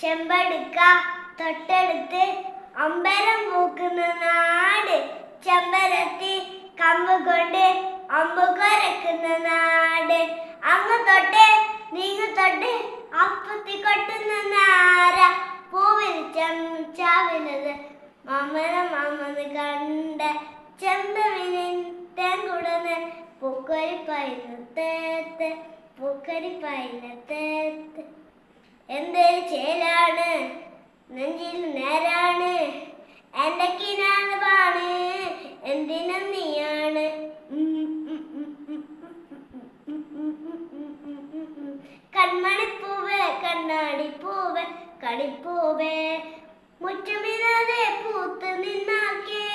ചെമ്പടുക്ക തൊട്ടടുത്ത് അമ്പലം പൂക്കുന്ന നാട്. ചെമ്പരത്തി കമ്പ് കൊണ്ട് അമ്പ് കൊരക്കുന്ന നാട്. അങ്ങ് തൊട്ട് നീങ്ങ് തൊട്ട് അപ്പത്തി കൊട്ടുന്ന നാര. പൂവിൽ ചാവിനത് മമന മാമന് കണ്ട ചെമ്പവിനെ തേങ്കുടന്ന് പൂക്കരി തേത്ത് പൂക്കരി പൈനത്തേത്ത് എന്തൊരു ചേലാണ് നെഞ്ചിൽ നേരാണ് എന്റെ കിനാണ് എന്തിനും നീയാണ് കൺമണിപ്പൂവേ കണ്ണാടിപ്പൂവേ കളിപ്പൂവേ മുറ്റമില്ലാതെ പൂത്ത് നിന്നാക്കേ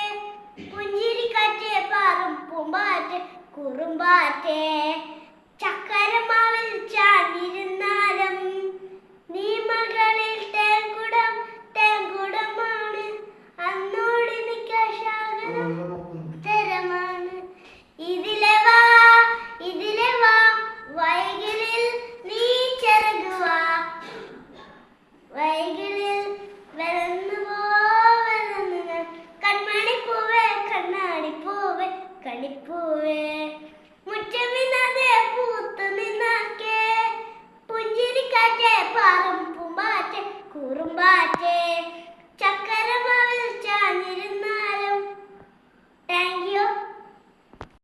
പുഞ്ചിരിക്കാറ്റേ പാറും പൂമ്പാറ്റേ കുറുമ്പാറ്റേ കളിപ്പൂവേ